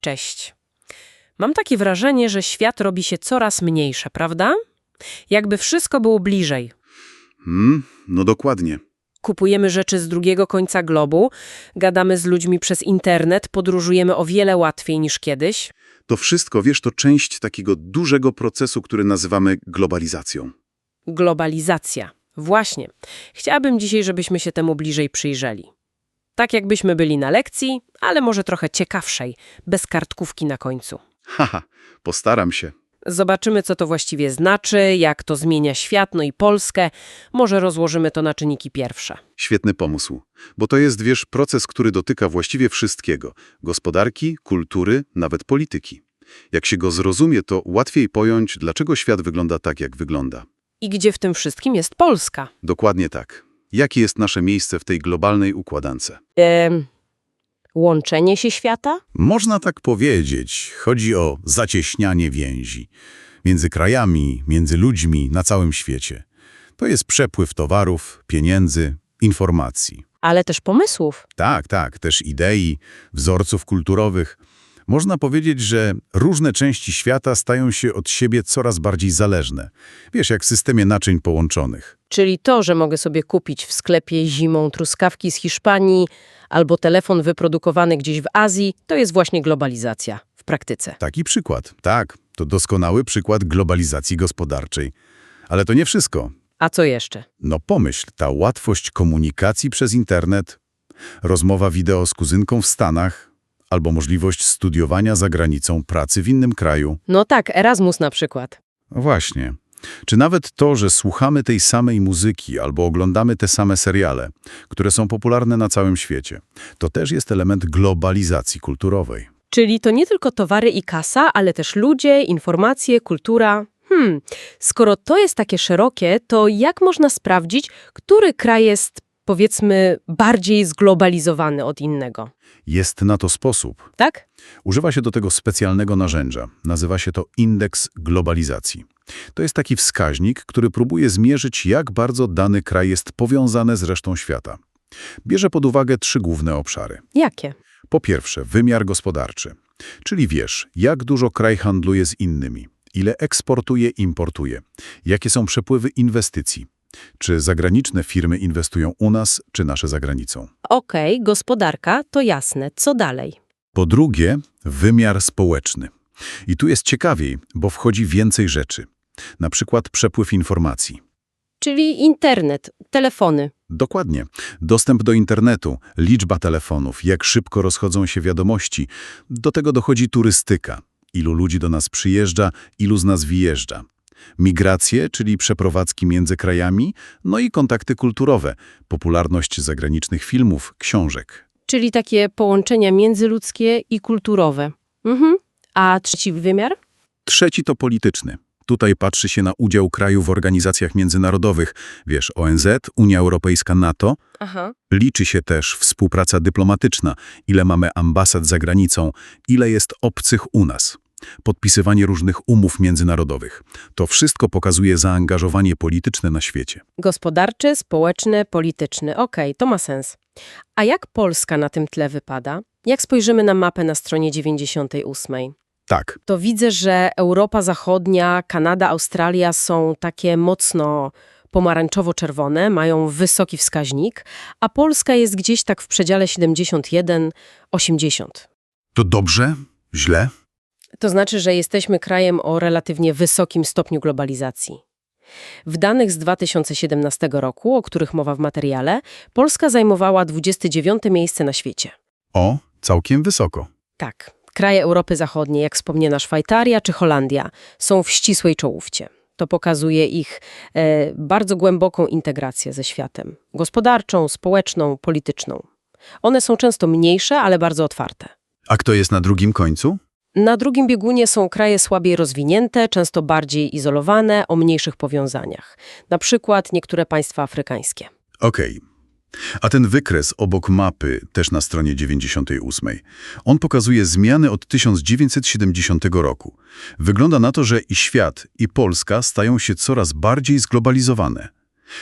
Cześć. Mam takie wrażenie, że świat robi się coraz mniejsze, prawda? Jakby wszystko było bliżej. Hmm, no dokładnie. Kupujemy rzeczy z drugiego końca globu, gadamy z ludźmi przez internet, podróżujemy o wiele łatwiej niż kiedyś. To wszystko, wiesz, to część takiego dużego procesu, który nazywamy globalizacją. Globalizacja. Właśnie. Chciałabym dzisiaj, żebyśmy się temu bliżej przyjrzeli. Tak jakbyśmy byli na lekcji, ale może trochę ciekawszej, bez kartkówki na końcu. Haha, postaram się. Zobaczymy, co to właściwie znaczy, jak to zmienia świat, no i Polskę. Może rozłożymy to na czynniki pierwsze. Świetny pomysł. Bo to jest, wiesz, proces, który dotyka właściwie wszystkiego. Gospodarki, kultury, nawet polityki. Jak się go zrozumie, to łatwiej pojąć, dlaczego świat wygląda tak, jak wygląda. I gdzie w tym wszystkim jest Polska? Dokładnie tak. Jakie jest nasze miejsce w tej globalnej układance? Ehm, łączenie się świata? Można tak powiedzieć. Chodzi o zacieśnianie więzi między krajami, między ludźmi na całym świecie. To jest przepływ towarów, pieniędzy, informacji. Ale też pomysłów. Tak, tak, też idei, wzorców kulturowych. Można powiedzieć, że różne części świata stają się od siebie coraz bardziej zależne. Wiesz, jak w systemie naczyń połączonych. Czyli to, że mogę sobie kupić w sklepie zimą truskawki z Hiszpanii albo telefon wyprodukowany gdzieś w Azji, to jest właśnie globalizacja w praktyce. Taki przykład. Tak, to doskonały przykład globalizacji gospodarczej. Ale to nie wszystko. A co jeszcze? No pomyśl, ta łatwość komunikacji przez internet, rozmowa wideo z kuzynką w Stanach, albo możliwość studiowania za granicą pracy w innym kraju. No tak, Erasmus na przykład. Właśnie. Czy nawet to, że słuchamy tej samej muzyki albo oglądamy te same seriale, które są popularne na całym świecie, to też jest element globalizacji kulturowej. Czyli to nie tylko towary i kasa, ale też ludzie, informacje, kultura. Hmm, skoro to jest takie szerokie, to jak można sprawdzić, który kraj jest, powiedzmy, bardziej zglobalizowany od innego? Jest na to sposób. Tak? Używa się do tego specjalnego narzędzia. Nazywa się to indeks globalizacji. To jest taki wskaźnik, który próbuje zmierzyć, jak bardzo dany kraj jest powiązany z resztą świata. Bierze pod uwagę trzy główne obszary. Jakie? Po pierwsze, wymiar gospodarczy. Czyli wiesz, jak dużo kraj handluje z innymi, ile eksportuje, importuje, jakie są przepływy inwestycji, czy zagraniczne firmy inwestują u nas, czy nasze za granicą. Okej, gospodarka, to jasne. Co dalej? Po drugie, wymiar społeczny. I tu jest ciekawiej, bo wchodzi więcej rzeczy. Na przykład przepływ informacji. Czyli internet, telefony. Dokładnie. Dostęp do internetu, liczba telefonów, jak szybko rozchodzą się wiadomości. Do tego dochodzi turystyka. Ilu ludzi do nas przyjeżdża, ilu z nas wyjeżdża. Migracje, czyli przeprowadzki między krajami, no i kontakty kulturowe, popularność zagranicznych filmów, książek. Czyli takie połączenia międzyludzkie i kulturowe. Mhm. A trzeci wymiar? Trzeci to polityczny. Tutaj patrzy się na udział kraju w organizacjach międzynarodowych. Wiesz, ONZ, Unia Europejska, NATO. Aha. Liczy się też współpraca dyplomatyczna, ile mamy ambasad za granicą, ile jest obcych u nas. Podpisywanie różnych umów międzynarodowych. To wszystko pokazuje zaangażowanie polityczne na świecie. Gospodarczy, społeczny, polityczny. Okej, to ma sens. A jak Polska na tym tle wypada? Jak spojrzymy na mapę na stronie 98? Tak, To widzę, że Europa Zachodnia, Kanada, Australia są takie mocno pomarańczowo-czerwone, mają wysoki wskaźnik, a Polska jest gdzieś tak w przedziale 71-80. to dobrze? Źle? To znaczy, że jesteśmy krajem o relatywnie wysokim stopniu globalizacji. W danych z 2017 roku, o których mowa w materiale, Polska zajmowała 29 miejsce na świecie. O, całkiem wysoko. Tak, kraje Europy Zachodniej, jak wspomniana Szwajcaria czy Holandia, są w ścisłej czołówce. To pokazuje ich e, bardzo głęboką integrację ze światem gospodarczą, społeczną, polityczną. One są często mniejsze, ale bardzo otwarte. A kto jest na drugim końcu? Na drugim biegunie są kraje słabiej rozwinięte, często bardziej izolowane, o mniejszych powiązaniach. Na przykład niektóre państwa afrykańskie. Okej. A ten wykres obok mapy, też na stronie 98, on pokazuje zmiany od 1970 roku. Wygląda na to, że i świat, i Polska stają się coraz bardziej zglobalizowane.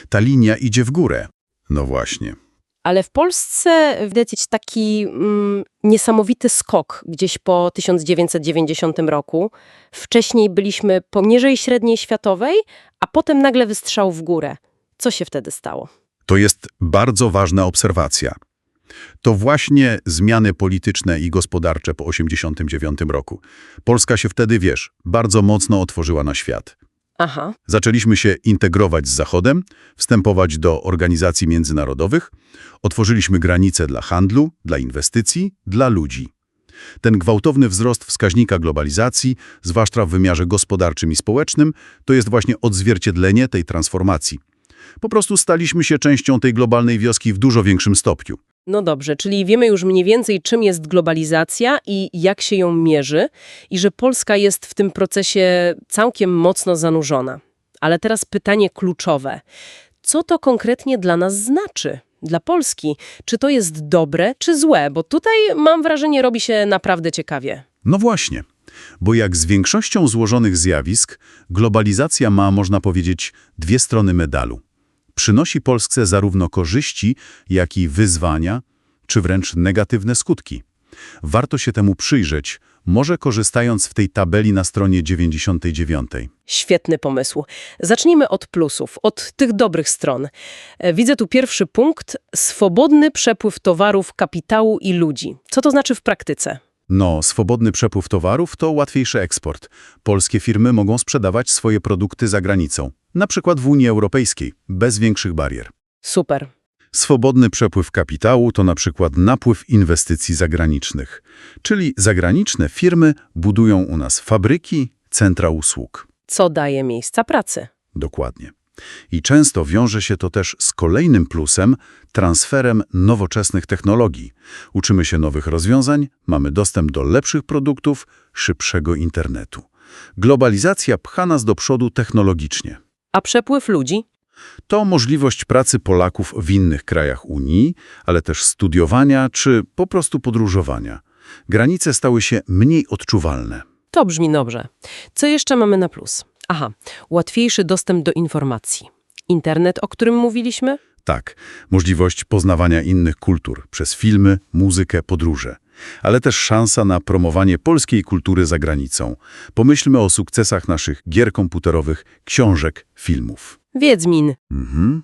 Ta linia idzie w górę. No właśnie. Ale w Polsce widać taki mm, niesamowity skok gdzieś po 1990 roku. Wcześniej byliśmy poniżej średniej światowej, a potem nagle wystrzał w górę. Co się wtedy stało? To jest bardzo ważna obserwacja. To właśnie zmiany polityczne i gospodarcze po 1989 roku. Polska się wtedy, wiesz, bardzo mocno otworzyła na świat. Aha, Zaczęliśmy się integrować z Zachodem, wstępować do organizacji międzynarodowych, otworzyliśmy granice dla handlu, dla inwestycji, dla ludzi. Ten gwałtowny wzrost wskaźnika globalizacji, zwłaszcza w wymiarze gospodarczym i społecznym, to jest właśnie odzwierciedlenie tej transformacji. Po prostu staliśmy się częścią tej globalnej wioski w dużo większym stopniu. No dobrze, czyli wiemy już mniej więcej, czym jest globalizacja i jak się ją mierzy, i że Polska jest w tym procesie całkiem mocno zanurzona. Ale teraz pytanie kluczowe. Co to konkretnie dla nas znaczy? Dla Polski? Czy to jest dobre, czy złe? Bo tutaj, mam wrażenie, robi się naprawdę ciekawie. No właśnie, bo jak z większością złożonych zjawisk, globalizacja ma, można powiedzieć, dwie strony medalu. Przynosi Polsce zarówno korzyści, jak i wyzwania, czy wręcz negatywne skutki. Warto się temu przyjrzeć, może korzystając w tej tabeli na stronie 99. Świetny pomysł. Zacznijmy od plusów, od tych dobrych stron. E, Widzę tu pierwszy punkt swobodny przepływ towarów, kapitału i ludzi. Co to znaczy w praktyce? No, swobodny przepływ towarów to łatwiejszy eksport. Polskie firmy mogą sprzedawać swoje produkty za granicą, na przykład w Unii Europejskiej, bez większych barier. Super. Swobodny przepływ kapitału to na przykład napływ inwestycji zagranicznych, czyli zagraniczne firmy budują u nas fabryki, centra usług. Co daje miejsca pracy? Dokładnie. I często wiąże się to też z kolejnym plusem, transferem nowoczesnych technologii. Uczymy się nowych rozwiązań, mamy dostęp do lepszych produktów, szybszego internetu. Globalizacja pcha nas do przodu technologicznie. A przepływ ludzi? To możliwość pracy Polaków w innych krajach Unii, ale też studiowania czy po prostu podróżowania. Granice stały się mniej odczuwalne. To brzmi dobrze. Co jeszcze mamy na plus? Aha, łatwiejszy dostęp do informacji. Internet, o którym mówiliśmy? Tak, możliwość poznawania innych kultur przez filmy, muzykę, podróże. Ale też szansa na promowanie polskiej kultury za granicą. Pomyślmy o sukcesach naszych gier komputerowych, książek, filmów. Wiedźmin. Mhm.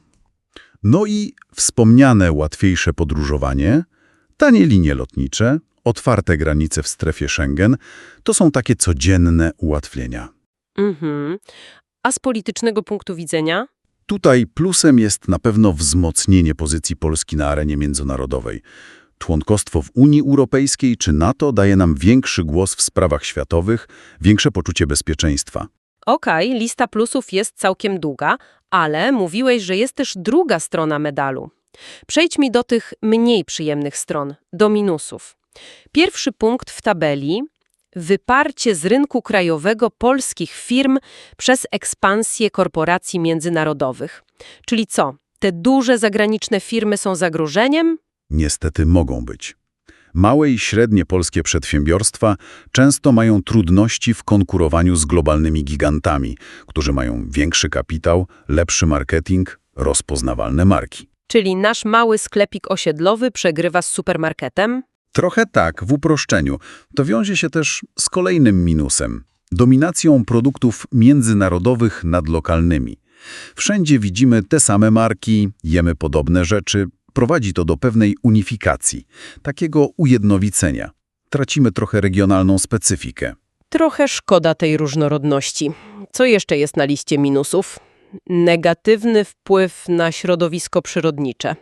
No i wspomniane łatwiejsze podróżowanie, tanie linie lotnicze, otwarte granice w strefie Schengen to są takie codzienne ułatwienia. Mhm. A z politycznego punktu widzenia? Tutaj plusem jest na pewno wzmocnienie pozycji Polski na arenie międzynarodowej. Członkostwo w Unii Europejskiej czy NATO daje nam większy głos w sprawach światowych, większe poczucie bezpieczeństwa. Okej, lista plusów jest całkiem długa, ale mówiłeś, że jest też druga strona medalu. Przejdź mi do tych mniej przyjemnych stron, do minusów. Pierwszy punkt w tabeli wyparcie z rynku krajowego polskich firm przez ekspansję korporacji międzynarodowych. Czyli co? Te duże zagraniczne firmy są zagrożeniem? Niestety mogą być. Małe i średnie polskie przedsiębiorstwa często mają trudności w konkurowaniu z globalnymi gigantami, którzy mają większy kapitał, lepszy marketing, rozpoznawalne marki. Czyli nasz mały sklepik osiedlowy przegrywa z supermarketem? Trochę tak, w uproszczeniu. To wiąże się też z kolejnym minusem – dominacją produktów międzynarodowych nad lokalnymi. Wszędzie widzimy te same marki, jemy podobne rzeczy. Prowadzi to do pewnej unifikacji, takiego ujednolicenia. Tracimy trochę regionalną specyfikę. Trochę szkoda tej różnorodności. Co jeszcze jest na liście minusów? Negatywny wpływ na środowisko przyrodnicze.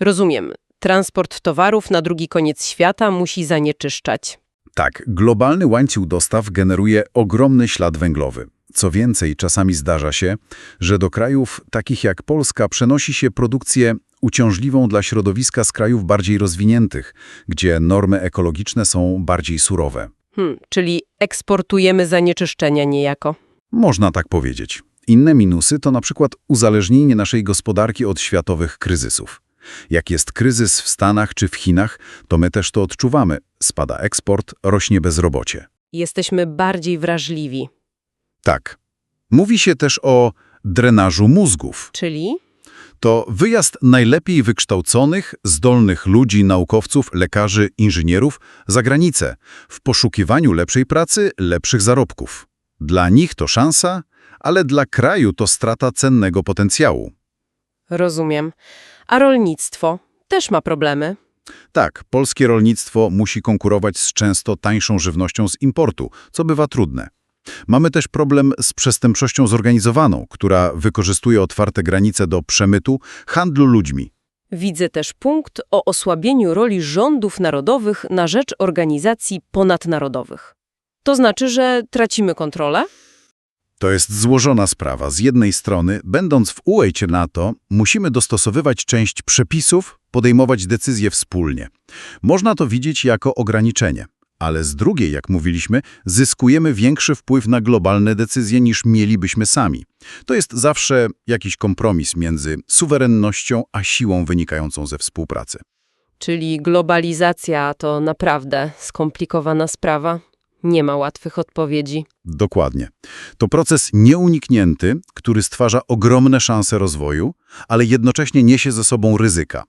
Rozumiem, transport towarów na drugi koniec świata musi zanieczyszczać. Tak, globalny łańcuch dostaw generuje ogromny ślad węglowy. Co więcej, czasami zdarza się, że do krajów takich jak Polska przenosi się produkcję uciążliwą dla środowiska z krajów bardziej rozwiniętych, gdzie normy ekologiczne są bardziej surowe. Hmm, czyli eksportujemy zanieczyszczenia niejako. Można tak powiedzieć. Inne minusy to na przykład uzależnienie naszej gospodarki od światowych kryzysów. Jak jest kryzys w Stanach czy w Chinach, to my też to odczuwamy. Spada eksport, rośnie bezrobocie. Jesteśmy bardziej wrażliwi. Tak. Mówi się też o drenażu mózgów. Czyli? To wyjazd najlepiej wykształconych, zdolnych ludzi, naukowców, lekarzy, inżynierów za granicę w poszukiwaniu lepszej pracy, lepszych zarobków. Dla nich to szansa, ale dla kraju to strata cennego potencjału. Rozumiem. A rolnictwo też ma problemy. Tak, polskie rolnictwo musi konkurować z często tańszą żywnością z importu, co bywa trudne. Mamy też problem z przestępczością zorganizowaną, która wykorzystuje otwarte granice do przemytu, handlu ludźmi. Widzę też punkt o osłabieniu roli rządów narodowych na rzecz organizacji ponadnarodowych. To znaczy, że tracimy kontrolę? To jest złożona sprawa. Z jednej strony, będąc w UE NATO, musimy dostosowywać część przepisów, podejmować decyzje wspólnie. Można to widzieć jako ograniczenie. Ale z drugiej, jak mówiliśmy, zyskujemy większy wpływ na globalne decyzje niż mielibyśmy sami. To jest zawsze jakiś kompromis między suwerennością a siłą wynikającą ze współpracy. Czyli globalizacja to naprawdę skomplikowana sprawa. Nie ma łatwych odpowiedzi. Dokładnie. To proces nieuniknięty, który stwarza ogromne szanse rozwoju, ale jednocześnie niesie ze sobą ryzyka.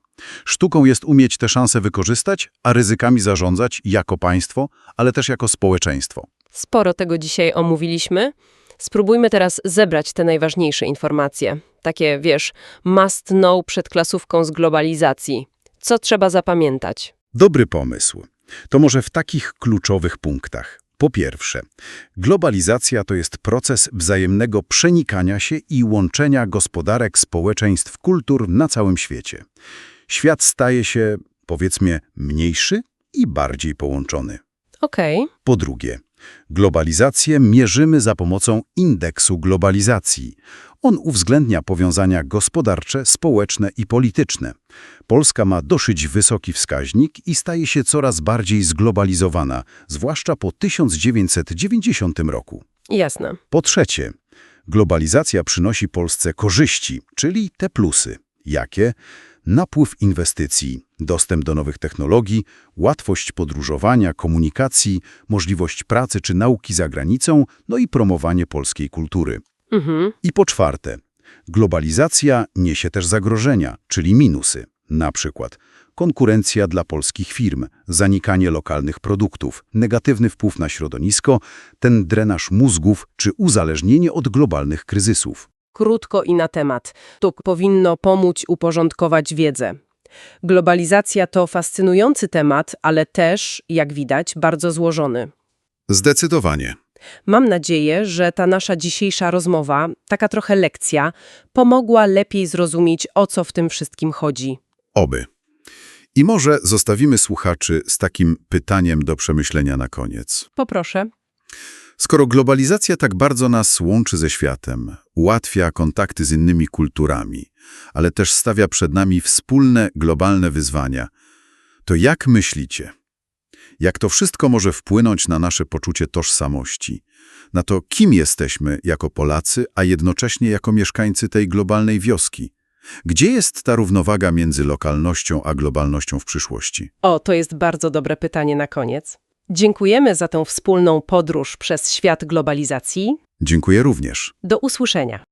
Sztuką jest umieć te szanse wykorzystać, a ryzykami zarządzać jako państwo, ale też jako społeczeństwo. Sporo tego dzisiaj omówiliśmy. Spróbujmy teraz zebrać te najważniejsze informacje. Takie, wiesz, must know przed klasówką z globalizacji. Co trzeba zapamiętać? Dobry pomysł. To może w takich kluczowych punktach. Po pierwsze, globalizacja to jest proces wzajemnego przenikania się i łączenia gospodarek, społeczeństw, kultur na całym świecie. Świat staje się, powiedzmy, mniejszy i bardziej połączony. Okej, Po drugie, globalizację mierzymy za pomocą indeksu globalizacji. On uwzględnia powiązania gospodarcze, społeczne i polityczne. Polska ma dosyć wysoki wskaźnik i staje się coraz bardziej zglobalizowana, zwłaszcza po 1990 roku. jasne. Po trzecie, globalizacja przynosi Polsce korzyści, czyli te plusy. Jakie? Napływ inwestycji, dostęp do nowych technologii, łatwość podróżowania, komunikacji, możliwość pracy czy nauki za granicą, no i promowanie polskiej kultury. Mhm. I po czwarte, globalizacja niesie też zagrożenia, czyli minusy. Na przykład konkurencja dla polskich firm, zanikanie lokalnych produktów, negatywny wpływ na środowisko, ten drenaż mózgów czy uzależnienie od globalnych kryzysów. Krótko i na temat. To powinno pomóc uporządkować wiedzę. Globalizacja to fascynujący temat, ale też, jak widać, bardzo złożony. Zdecydowanie. Mam nadzieję, że ta nasza dzisiejsza rozmowa, taka trochę lekcja, pomogła lepiej zrozumieć, o co w tym wszystkim chodzi. Oby. I może zostawimy słuchaczy z takim pytaniem do przemyślenia na koniec. Poproszę. Skoro globalizacja tak bardzo nas łączy ze światem, ułatwia kontakty z innymi kulturami, ale też stawia przed nami wspólne globalne wyzwania, to jak myślicie? Jak to wszystko może wpłynąć na nasze poczucie tożsamości? Na to, kim jesteśmy jako Polacy, a jednocześnie jako mieszkańcy tej globalnej wioski? Gdzie jest ta równowaga między lokalnością a globalnością w przyszłości? O, to jest bardzo dobre pytanie na koniec. Dziękujemy za tę wspólną podróż przez świat globalizacji. Dziękuję również. Do usłyszenia.